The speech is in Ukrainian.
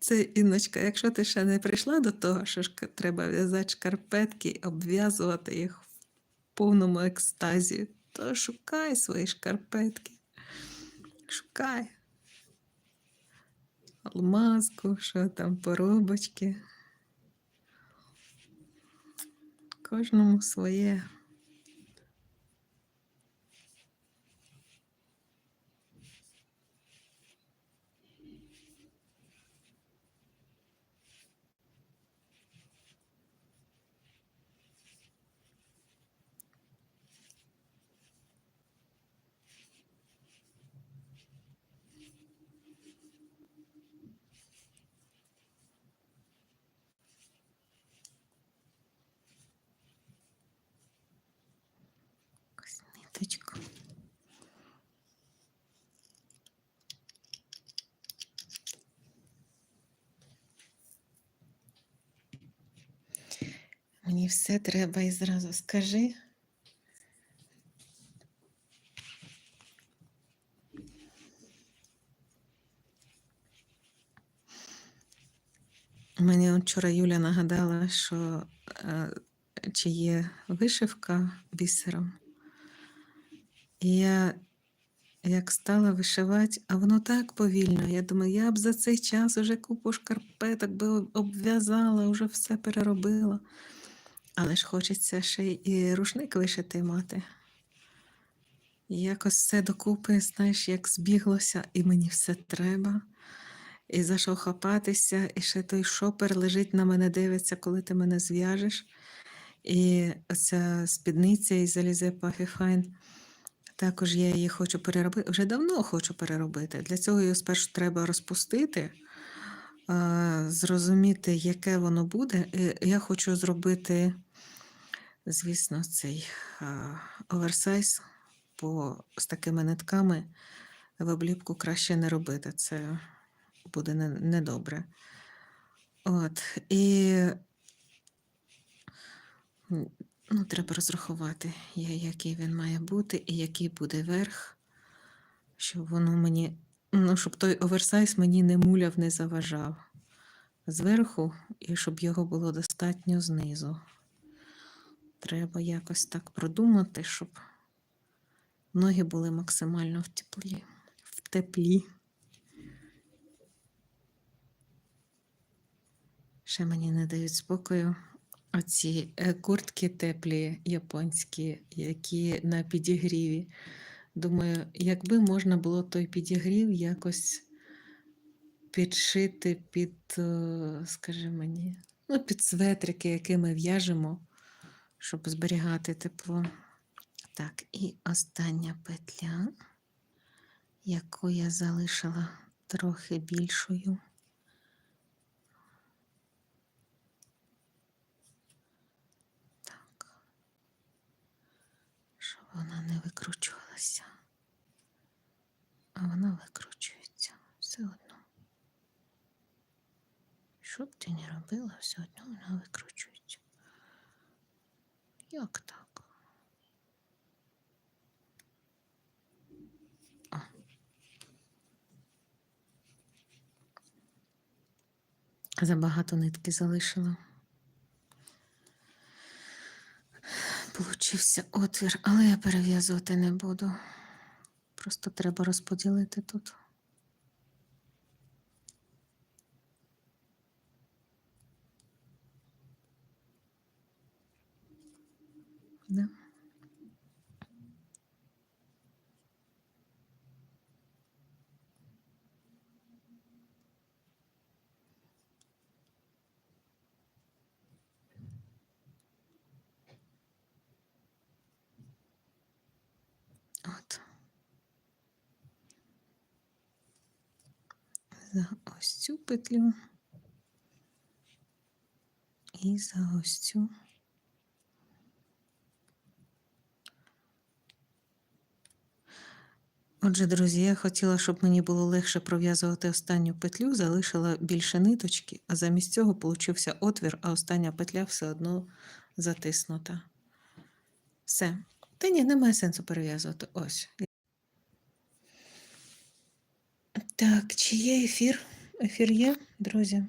Це Інночка, якщо ти ще не прийшла до того, що ж треба в'язати шкарпетки обв'язувати їх в повному екстазі, то шукай свої шкарпетки. Шукай. Алмазку, що там, поробочки. Кожному своє. Ниточку. Мені все треба і зразу скажи. Мені вчора Юля нагадала, що е, чи є вишивка бісером. І я як стала вишивати, а воно так повільно. Я думаю, я б за цей час уже купу шкарпеток би обв'язала, вже все переробила. Але ж хочеться ще і рушник вишити мати. І якось все докупи, знаєш, як збіглося, і мені все треба. І за що хапатися, і ще той шопер лежить на мене, дивиться, коли ти мене зв'яжеш. І оця спідниця Alize Puffy Fine, також я її хочу переробити. Вже давно хочу переробити. Для цього її спершу треба розпустити, зрозуміти, яке воно буде. Я хочу зробити, звісно, цей оверсайз по, з такими нитками в обліпку краще не робити. Це буде недобре. От. І ну, треба розрахувати, який він має бути і який буде верх, щоб воно мені, ну, щоб той оверсайз мені не муляв, не заважав зверху, і щоб його було достатньо знизу. Треба якось так продумати, щоб ноги були максимально в теплі. В теплі. Ще мені не дають спокою. Оці е, куртки теплі японські, які на підігріві. Думаю, якби можна було той підігрів якось підшити під, е, скажи мені, ну, під светрики, які ми в'яжемо, щоб зберігати тепло. Так, і остання петля, яку я залишила трохи більшою. Так. Щоб вона не викручувалася. А вона викручується все одно. Що б ти не робила, все одно вона викручується. Як так? О. Забагато нитки залишила. Получився отвір, але я перев'язувати не буду. Просто треба розподілити тут. Да. От. За ось цю петлю і за ось цю. Отже, друзі, я хотіла, щоб мені було легше пров'язувати останню петлю, залишила більше ниточки, а замість цього получився отвір, а остання петля все одно затиснута. Все. Та ні, немає сенсу перев'язувати. Ось. Так, чи є ефір? ефір є, друзі?